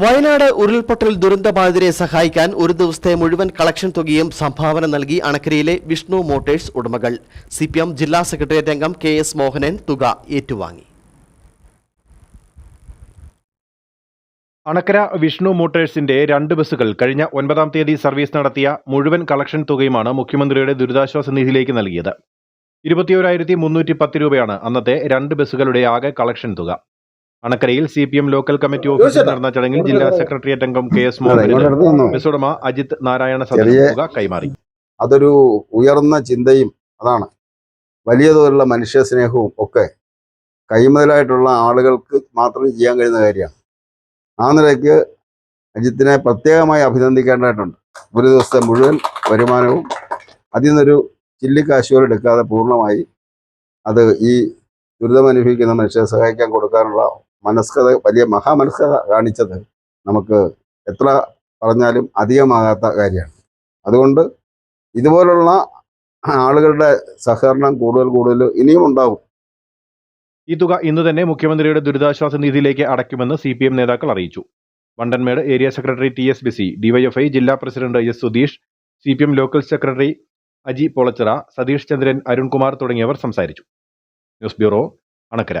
വയനാട് ഉരുൾപൊട്ടൽ ദുരന്തബാധിതരെ സഹായിക്കാൻ ഒരു ദിവസത്തെ മുഴുവൻ കളക്ഷൻ തുകയും സംഭാവന നൽകി അണക്കരയിലെ വിഷ്ണു മോട്ടേഴ്സ് ഉടമകൾ. സി പി എം ജില്ലാ സെക്രട്ടേറിയറ്റ് അംഗം കെ എസ് മോഹനൻ തുക ഏറ്റുവാങ്ങി. അണക്കര വിഷ്ണു മോട്ടേഴ്സിന്റെ രണ്ട് ബസ്സുകൾ കഴിഞ്ഞ ഒൻപതാം തീയതി സർവീസ് നടത്തിയ മുഴുവൻ കളക്ഷൻ തുകയുമാണ് മുഖ്യമന്ത്രിയുടെ ദുരിതാശ്വാസ നിധിയിലേക്ക് നൽകിയത്. ഇരുപത്തിയോരായിരത്തി മുന്നൂറ്റി പത്ത് രൂപയാണ് അന്നത്തെ രണ്ട് ബസ്സുകളുടെ ആകെ കളക്ഷൻ തുക. അണക്കരയിൽ C P M local committee ഓഫീസിൽ നടന്ന ചടങ്ങിൽ ജില്ലാ സെക്രട്ടേറിയറ്റ് അംഗം കെ എസ് മോഹൻ ബസ് ഉടമ അജിത് നാരായണ കൈമാറി. അതൊരു ഉയർന്ന ചിന്തയും അതാണ്. വലിയ തോതിലുള്ള മനുഷ്യ സ്നേഹവും ഒക്കെ കൈമുതലായിട്ടുള്ള ആളുകൾക്ക് മാത്രം ചെയ്യാൻ കഴിയുന്ന കാര്യമാണ്. ആ നിലയ്ക്ക് അജിത്തിനെ പ്രത്യേകമായി അഭിനന്ദിക്കേണ്ടതായിട്ടുണ്ട്. ഒരു ദിവസത്തെ മുഴുവൻ വരുമാനവും അതിൽ നിന്നൊരു ചില്ലിക്കാശുകൾ എടുക്കാതെ പൂർണമായി അത് ഈ ദുരിതമനുഭവിക്കുന്ന മനുഷ്യരെ സഹായിക്കാൻ കൊടുക്കാനുള്ള മനസ്കത വലിയ മഹാമനസ്കത കാണിച്ചത് നമുക്ക് എത്ര പറഞ്ഞാലും അധികമാകാത്ത കാര്യമാണ്. അതുകൊണ്ട് ഇതുപോലുള്ള ആളുകളുടെ സഹകരണം കൂടുതൽ കൂടുതൽ ഇനിയും ഉണ്ടാവും. ഈ തുക ഇന്ന് തന്നെ മുഖ്യമന്ത്രിയുടെ ദുരിതാശ്വാസ നിധിയിലേക്ക് അടയ്ക്കുമെന്ന് സി പി എം നേതാക്കൾ അറിയിച്ചു. Vandanmedu area secretary T S Bisi DYFI ജില്ലാ president S Sudheesh C P M local secretary Aji Polachira Satheesh Chandran Arunkumar തുടങ്ങിയവർ സംസാരിച്ചു. News bureau Anakkara.